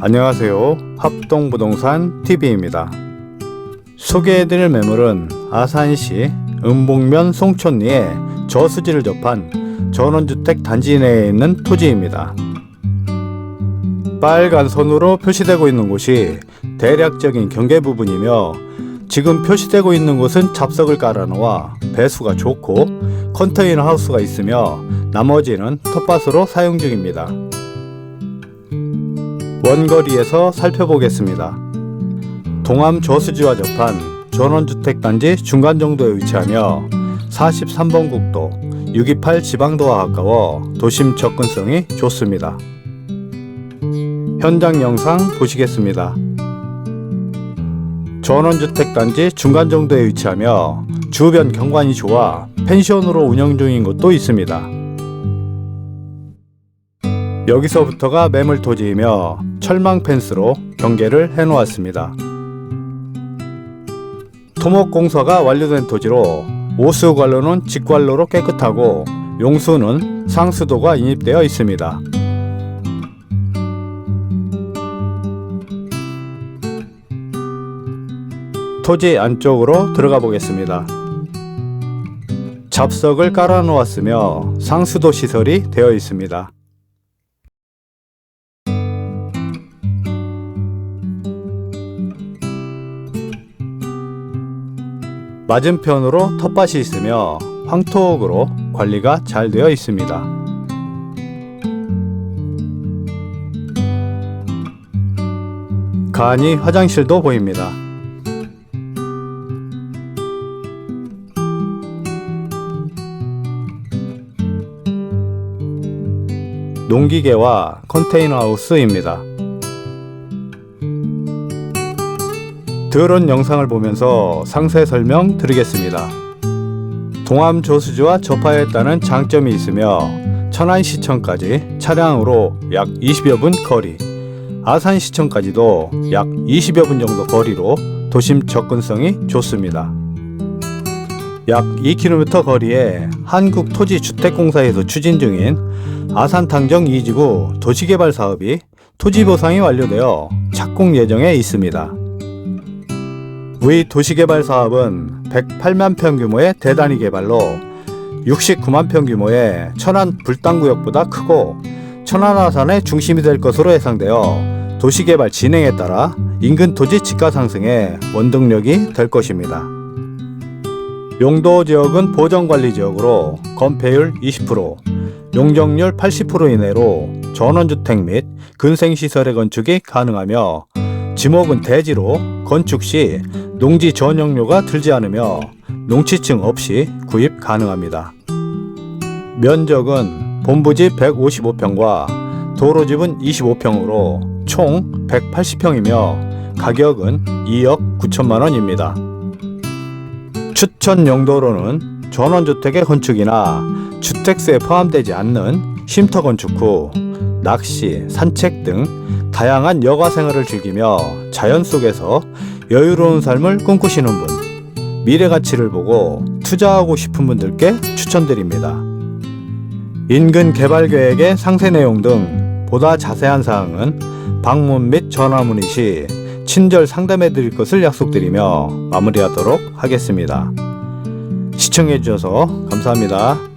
안녕하세요. 합동부동산 TV입니다. 소개해드릴 매물은 아산시 은봉면 송촌리에 저수지를 접한 전원주택 단지 내에 있는 토지입니다. 빨간 선으로 표시되고 있는 곳이 대략적인 경계 부분이며 지금 표시되고 있는 곳은 잡석을 깔아놓아 배수가 좋고 컨테이너 하우스가 있으며 나머지는 텃밭으로 사용 중입니다. 원거리에서 살펴보겠습니다. 동암 저수지와 접한 전원주택 단지 중간 정도에 위치하며 43번 국도 628 지방도와 가까워 도심 접근성이 좋습니다. 현장 영상 보시겠습니다. 전원주택 단지 중간 정도에 위치하며 주변 경관이 좋아 펜션으로 운영 중인 곳도 있습니다. 여기서부터가 매물 토지이며 철망 펜스로 경계를 해 놓았습니다. 토목 공사가 완료된 토지로 오수 관로는 직관로로 깨끗하고 용수는 상수도가 인입되어 있습니다. 토지 안쪽으로 들어가 보겠습니다. 잡석을 깔아 놓았으며 상수도 시설이 되어 있습니다. 맞은편으로 텃밭이 있으며 황토옥으로 관리가 잘 되어 있습니다. 간이 화장실도 보입니다. 농기계와 컨테이너 하우스입니다. 들은 영상을 보면서 상세 설명 드리겠습니다. 동암 조수지와 접하였다는 장점이 있으며 천안시청까지 차량으로 약 20여 분 거리, 아산시청까지도 약 20여 분 정도 거리로 도심 접근성이 좋습니다. 약 2km 거리에 한국토지주택공사에서 추진 중인 아산 탕정 2지구 도시개발 사업이 토지 보상이 완료되어 착공 예정에 있습니다. 위 도시개발 사업은 108만 평 규모의 대단위 개발로 69만 평 규모의 천안 불당구역보다 크고 천안아산의 중심이 될 것으로 예상되어 도시개발 진행에 따라 인근 토지 지가 상승에 원동력이 될 것입니다. 용도 지역은 보정관리 지역으로 건폐율 20%, 용적률 80% 이내로 전원주택 및 근생시설의 건축이 가능하며 지목은 대지로 건축 시 농지 전용료가 들지 않으며 농지층 없이 구입 가능합니다. 면적은 본부집 155평과 도로집은 25평으로 총 180평이며 가격은 2억 9천만 원입니다. 추천 용도로는 전원주택의 건축이나 주택수에 포함되지 않는 쉼터 건축 후 낚시, 산책 등 다양한 여가 생활을 즐기며 자연 속에서 여유로운 삶을 꿈꾸시는 분, 미래 가치를 보고 투자하고 싶은 분들께 추천드립니다. 인근 개발 계획의 상세 내용 등 보다 자세한 사항은 방문 및 전화 문의 시 친절 상담해 드릴 것을 약속드리며 마무리하도록 하겠습니다. 시청해 주셔서 감사합니다.